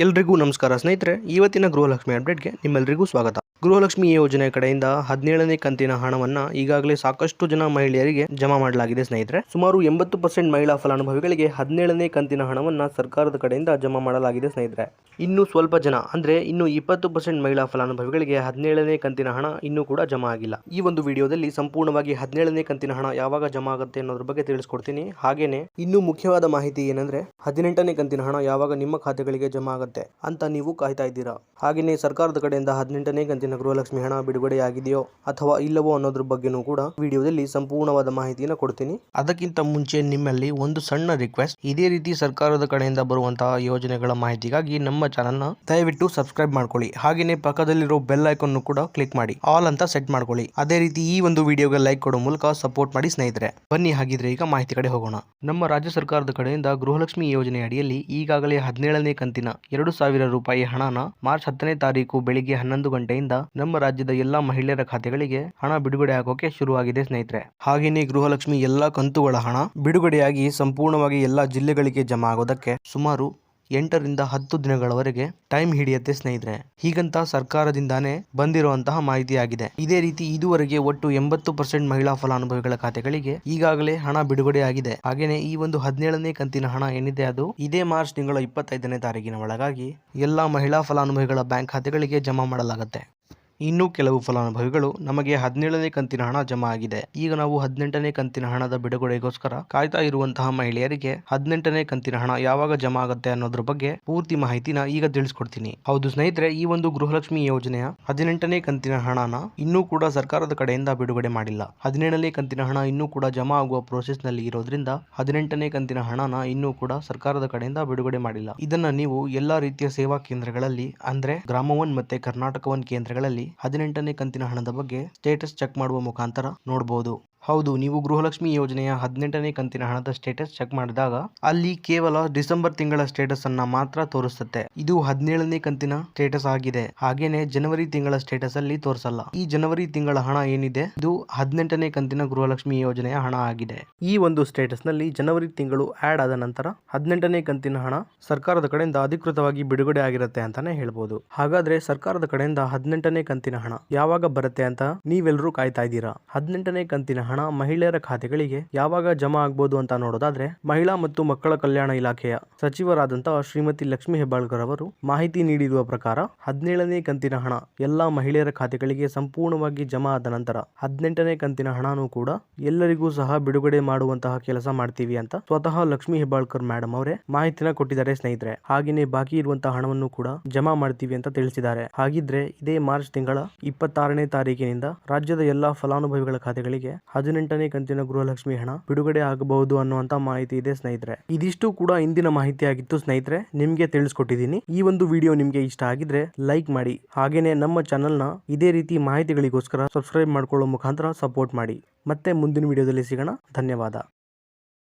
ಎಲ್ರಿಗೂ ನಮಸ್ಕಾರ ಸ್ನೇಹಿತರೆ ಇವತ್ತಿನ ಗೃಹಲಕ್ಷ್ಮಿ ಅಪ್ಡೇಟ್ಗೆ ನಿಮ್ಮೆಲ್ಲರಿಗೂ ಸ್ವಾಗತ. ಗೃಹಲಕ್ಷ್ಮಿ ಯೋಜನೆ ಕಡೆಯಿಂದ ಹದಿನೇಳನೇ ಕಂತಿನ ಹಣವನ್ನ ಈಗಾಗಲೇ ಸಾಕಷ್ಟು ಜನ ಮಹಿಳೆಯರಿಗೆ ಜಮಾ ಮಾಡಲಾಗಿದೆ ಸ್ನೇಹಿತರೆ. ಸುಮಾರು ಎಂಬತ್ತು ಪರ್ಸೆಂಟ್ ಮಹಿಳಾ ಫಲಾನುಭವಿಗಳಿಗೆ ಹದಿನೇಳನೇ ಕಂತಿನ ಹಣವನ್ನ ಸರ್ಕಾರದ ಕಡೆಯಿಂದ ಜಮಾ ಮಾಡಲಾಗಿದೆ ಸ್ನೇಹಿತರೆ. ಇನ್ನು ಸ್ವಲ್ಪ ಜನ, ಅಂದ್ರೆ ಇನ್ನು ಇಪ್ಪತ್ತು ಪರ್ಸೆಂಟ್ ಮಹಿಳಾ ಫಲಾನುಭವಿಗಳಿಗೆ ಹದಿನೇಳನೇ ಕಂತಿನ ಹಣ ಇನ್ನೂ ಕೂಡ ಜಮಾ ಆಗಿಲ್ಲ. ಈ ಒಂದು ವಿಡಿಯೋದಲ್ಲಿ ಸಂಪೂರ್ಣವಾಗಿ ಹದಿನೇಳನೇ ಕಂತಿನ ಹಣ ಯಾವಾಗ ಜಮಾ ಆಗುತ್ತೆ ಅನ್ನೋದ್ರ ಬಗ್ಗೆ ತಿಳಿಸ್ಕೊಡ್ತೀನಿ. ಹಾಗೇನೆ, ಇನ್ನು ಮುಖ್ಯವಾದ ಮಾಹಿತಿ ಏನಂದ್ರೆ, ಹದಿನೆಂಟನೇ ಕಂತಿನ ಹಣ ಯಾವಾಗ ನಿಮ್ಮ ಖಾತೆಗಳಿಗೆ ಜಮಾ ಆಗುತ್ತೆ ಅಂತ ನೀವು ಕಾಯ್ತಾ ಇದ್ದೀರಾ. ಹಾಗೆಯೇ ಸರ್ಕಾರದ ಕಡೆಯಿಂದ ಹದಿನೆಂಟನೇ ಕಂತಿನ ಗೃಹಲಕ್ಷ್ಮಿ ಹಣ ಬಿಡುಗಡೆಯಾಗಿದೆಯೋ ಅಥವಾ ಇಲ್ಲವೋ ಅನ್ನೋದ್ರ ಬಗ್ಗೆನೂ ಕೂಡ ವಿಡಿಯೋದಲ್ಲಿ ಸಂಪೂರ್ಣವಾದ ಮಾಹಿತಿಯನ್ನು ಕೊಡ್ತೀನಿ. ಅದಕ್ಕಿಂತ ಮುಂಚೆ ನಿಮ್ಮಲ್ಲಿ ಒಂದು ಸಣ್ಣ ರಿಕ್ವೆಸ್ಟ್ ಇದೇ ರೀತಿ ಸರ್ಕಾರದ ಕಡೆಯಿಂದ ಬರುವಂತಹ ಯೋಜನೆಗಳ ಮಾಹಿತಿಗಾಗಿ ನಮ್ಮ ಚಾನಲ್ನ ದಯವಿಟ್ಟು ಸಬ್ಸ್ಕ್ರೈಬ್ ಮಾಡ್ಕೊಳ್ಳಿ. ಹಾಗೆಯೇ ಪಕ್ಕದಲ್ಲಿರೋ ಬೆಲ್ ಐಕಾನ್ ಕೂಡ ಕ್ಲಿಕ್ ಮಾಡಿ. ಆಲ್ ಅಂತ ಸೆಟ್ ಮಾಡ್ಕೊಳ್ಳಿ. ಅದೇ ರೀತಿ ಈ ಒಂದು ವಿಡಿಯೋಗೆ ಲೈಕ್ ಕೊಡೋ ಮೂಲಕ ಸಪೋರ್ಟ್ ಮಾಡಿ ಸ್ನೇಹಿತರೆ. ಬನ್ನಿ ಹಾಗಿದ್ರೆ ಈಗ ಮಾಹಿತಿ ಕಡೆ ಹೋಗೋಣ. ನಮ್ಮ ರಾಜ್ಯ ಸರ್ಕಾರದ ಕಡೆಯಿಂದ ಗೃಹಲಕ್ಷ್ಮಿ ಯೋಜನೆ ಅಡಿಯಲ್ಲಿ ಈಗಾಗಲೇ ಹದಿನೇಳನೇ ಕಂತಿನ ಎರಡು ಸಾವಿರ ರೂಪಾಯಿ ಹಣನ ಮಾರ್ಚ್ ಹತ್ತನೇ ತಾರೀಕು ಬೆಳಿಗ್ಗೆ ಹನ್ನೊಂದು ಗಂಟೆಯಿಂದ ನಮ್ಮ ರಾಜ್ಯದ ಎಲ್ಲಾ ಮಹಿಳೆಯರ ಖಾತೆಗಳಿಗೆ ಹಣ ಬಿಡುಗಡೆ ಆಗೋಕೆ ಶುರುವಾಗಿದೆ ಸ್ನೇಹಿತರೆ. ಹಾಗೇನೇ ಗೃಹಲಕ್ಷ್ಮಿ ಎಲ್ಲಾ ಕಂತುಗಳ ಹಣ ಬಿಡುಗಡೆಯಾಗಿ ಸಂಪೂರ್ಣವಾಗಿ ಎಲ್ಲಾ ಜಿಲ್ಲೆಗಳಿಗೆ ಜಮಾ ಆಗೋದಕ್ಕೆ ಸುಮಾರು ಎಂಟರಿಂದ ಹತ್ತು ದಿನಗಳವರೆಗೆ ಟೈಮ್ ಹಿಡಿಯುತ್ತೆ ಸ್ನೇಹಿತರೆ. ಹೀಗಂತ ಸರ್ಕಾರದಿಂದಾನೇ ಬಂದಿರುವಂತಹ ಮಾಹಿತಿಯಾಗಿದೆ. ಇದೇ ರೀತಿ ಇದುವರೆಗೆ ಒಟ್ಟು ಎಂಬತ್ತು ಪರ್ಸೆಂಟ್ ಮಹಿಳಾ ಫಲಾನುಭವಿಗಳ ಖಾತೆಗಳಿಗೆ ಈಗಾಗಲೇ ಹಣ ಬಿಡುಗಡೆಯಾಗಿದೆ. ಹಾಗೇನೆ ಈ ಒಂದು ಹದಿನೇಳನೇ ಕಂತಿನ ಹಣ ಏನಿದೆ ಅದು ಇದೇ ಮಾರ್ಚ್ ತಿಂಗಳ ಇಪ್ಪತ್ತೈದನೇ ತಾರೀಕಿನ ಒಳಗಾಗಿ ಎಲ್ಲಾ ಮಹಿಳಾ ಫಲಾನುಭವಿಗಳ ಬ್ಯಾಂಕ್ ಖಾತೆಗಳಿಗೆ ಜಮಾ ಮಾಡಲಾಗುತ್ತೆ. ಇನ್ನು ಕೆಲವು ಫಲಾನುಭವಿಗಳು ನಮಗೆ ಹದಿನೇಳನೇ ಕಂತಿನ ಹಣ ಜಮಾ ಆಗಿದೆ. ಈಗ ನಾವು ಹದಿನೆಂಟನೇ ಕಂತಿನ ಹಣದ ಬಿಡುಗಡೆಗೋಸ್ಕರ ಕಾಯ್ತಾ ಇರುವಂತಹ ಮಹಿಳೆಯರಿಗೆ ಹದಿನೆಂಟನೇ ಕಂತಿನ ಹಣ ಯಾವಾಗ ಜಮಾ ಆಗುತ್ತೆ ಅನ್ನೋದ್ರ ಬಗ್ಗೆ ಪೂರ್ತಿ ಮಾಹಿತಿನ ಈಗ ತಿಳಿಸ್ಕೊಡ್ತೀನಿ. ಹೌದು ಸ್ನೇಹಿತರೆ, ಈ ಒಂದು ಗೃಹಲಕ್ಷ್ಮಿ ಯೋಜನೆಯ ಹದಿನೆಂಟನೇ ಕಂತಿನ ಹಣನ ಇನ್ನೂ ಕೂಡ ಸರ್ಕಾರದ ಕಡೆಯಿಂದ ಬಿಡುಗಡೆ ಮಾಡಿಲ್ಲ. ಹದಿನೇಳನೇ ಕಂತಿನ ಹಣ ಇನ್ನೂ ಕೂಡ ಜಮಾ ಆಗುವ ಪ್ರೋಸೆಸ್ನಲ್ಲಿ ಇರೋದ್ರಿಂದ ಹದಿನೆಂಟನೇ ಕಂತಿನ ಹಣನ ಇನ್ನೂ ಕೂಡ ಸರ್ಕಾರದ ಕಡೆಯಿಂದ ಬಿಡುಗಡೆ ಮಾಡಿಲ್ಲ. ಇದನ್ನ ನೀವು ಎಲ್ಲಾ ರೀತಿಯ ಸೇವಾ ಕೇಂದ್ರಗಳಲ್ಲಿ ಅಂದ್ರೆ ಗ್ರಾಮ ಒನ್ ಮತ್ತೆ ಕರ್ನಾಟಕ ಒನ್ ಕೇಂದ್ರಗಳಲ್ಲಿ ಹದಿನೆಂಟನೇ ಕಂತಿನ ಹಣದ ಬಗ್ಗೆ ಸ್ಟೇಟಸ್ ಚೆಕ್ ಮಾಡುವ ಮುಖಾಂತರ ನೋಡಬಹುದು ಹೌದು, ನೀವು ಗೃಹಲಕ್ಷ್ಮಿ ಯೋಜನೆಯ ಹದಿನೆಂಟನೇ ಕಂತಿನ ಹಣದ ಸ್ಟೇಟಸ್ ಚೆಕ್ ಮಾಡಿದಾಗ ಅಲ್ಲಿ ಕೇವಲ ಡಿಸೆಂಬರ್ ತಿಂಗಳ ಸ್ಟೇಟಸ್ ಅನ್ನ ಮಾತ್ರ ತೋರಿಸುತ್ತೆ. ಇದು ಹದಿನೇಳನೇ ಕಂತಿನ ಸ್ಟೇಟಸ್ ಆಗಿದೆ. ಹಾಗೇನೆ ಜನವರಿ ತಿಂಗಳ ಸ್ಟೇಟಸ್ ಅಲ್ಲಿ ತೋರಿಸಲ್ಲ. ಈ ಜನವರಿ ತಿಂಗಳ ಹಣ ಏನಿದೆ? ಇದು ಹದಿನೆಂಟನೇ ಕಂತಿನ ಗೃಹಲಕ್ಷ್ಮಿ ಯೋಜನೆಯ ಹಣ ಆಗಿದೆ. ಈ ಒಂದು ಸ್ಟೇಟಸ್ನಲ್ಲಿ ಜನವರಿ ತಿಂಗಳು ಆಡ್ ಆದ ನಂತರ ಹದಿನೆಂಟನೇ ಕಂತಿನ ಹಣ ಸರ್ಕಾರದ ಕಡೆಯಿಂದ ಅಧಿಕೃತವಾಗಿ ಬಿಡುಗಡೆ ಆಗಿರುತ್ತೆ ಅಂತಾನೆ ಹೇಳ್ಬೋದು. ಹಾಗಾದ್ರೆ ಸರ್ಕಾರದ ಕಡೆಯಿಂದ ಹದಿನೆಂಟನೇ ಕಂತಿನ ಹಣ ಯಾವಾಗ ಬರುತ್ತೆ ಅಂತ ನೀವೆಲ್ಲರೂ ಕಾಯ್ತಾ ಇದ್ದೀರಾ? ಹದಿನೆಂಟನೇ ಕಂತಿನ ಹಣ ಮಹಿಳೆಯರ ಖಾತೆಗಳಿಗೆ ಯಾವಾಗ ಜಮಾ ಆಗ್ಬೋದು ಅಂತ ನೋಡೋದಾದ್ರೆ ಮಹಿಳಾ ಮತ್ತು ಮಕ್ಕಳ ಕಲ್ಯಾಣ ಇಲಾಖೆಯ ಸಚಿವರಾದಂತಹ ಶ್ರೀಮತಿ ಲಕ್ಷ್ಮಿ ಹೆಬ್ಬಾಳ್ಕರ್ ಅವರು ಮಾಹಿತಿ ನೀಡಿರುವ ಪ್ರಕಾರ ಹದಿನೇಳನೇ ಕಂತಿನ ಹಣ ಎಲ್ಲಾ ಮಹಿಳೆಯರ ಖಾತೆಗಳಿಗೆ ಸಂಪೂರ್ಣವಾಗಿ ಜಮಾ ಆದ ನಂತರ ಹದಿನೆಂಟನೇ ಕಂತಿನ ಹಣನೂ ಕೂಡ ಎಲ್ಲರಿಗೂ ಸಹ ಬಿಡುಗಡೆ ಮಾಡುವಂತಹ ಕೆಲಸ ಮಾಡ್ತೀವಿ ಅಂತ ಸ್ವತಃ ಲಕ್ಷ್ಮಿ ಹೆಬ್ಬಾಳ್ಕರ್ ಮೇಡಮ್ ಅವರೇ ಮಾಹಿತಿನ ಕೊಟ್ಟಿದ್ದಾರೆ ಸ್ನೇಹಿತರೆ. ಹಾಗೆಯೇ ಬಾಕಿ ಇರುವಂತಹ ಹಣವನ್ನು ಕೂಡ ಜಮಾ ಮಾಡ್ತೀವಿ ಅಂತ ತಿಳಿಸಿದ್ದಾರೆ. ಹಾಗಿದ್ರೆ ಇದೇ ಮಾರ್ಚ್ ತಿಂಗಳ ಇಪ್ಪತ್ತಾರನೇ ತಾರೀಕಿನಿಂದ ರಾಜ್ಯದ ಎಲ್ಲಾ ಫಲಾನುಭವಿಗಳ ಖಾತೆಗಳಿಗೆ ಹದಿನೆಂಟನೇ ಕಂತಿನ ಗೃಹಲಕ್ಷ್ಮಿ ಹಣ ಬಿಡುಗಡೆ ಆಗಬಹುದು ಅನ್ನುವಂತ ಮಾಹಿತಿ ಇದೆ ಸ್ನೇಹಿತರೆ. ಇದಿಷ್ಟು ಕೂಡ ಇಂದಿನ ಮಾಹಿತಿ ಆಗಿತ್ತು ಸ್ನೇಹಿತರೆ. ನಿಮ್ಗೆ ತಿಳಿಸ್ಕೊಟ್ಟಿದ್ದೀನಿ. ಈ ಒಂದು ವಿಡಿಯೋ ನಿಮ್ಗೆ ಇಷ್ಟ ಆಗಿದ್ರೆ ಲೈಕ್ ಮಾಡಿ. ಹಾಗೇನೆ ನಮ್ಮ ಚಾನೆಲ್ನ ಇದೇ ರೀತಿ ಮಾಹಿತಿಗಳಿಗೋಸ್ಕರ ಸಬ್ಸ್ಕ್ರೈಬ್ ಮಾಡ್ಕೊಳ್ಳೋ ಮುಖಾಂತರ ಸಪೋರ್ಟ್ ಮಾಡಿ. ಮತ್ತೆ ಮುಂದಿನ ವಿಡಿಯೋದಲ್ಲಿ ಸಿಗೋಣ. ಧನ್ಯವಾದ.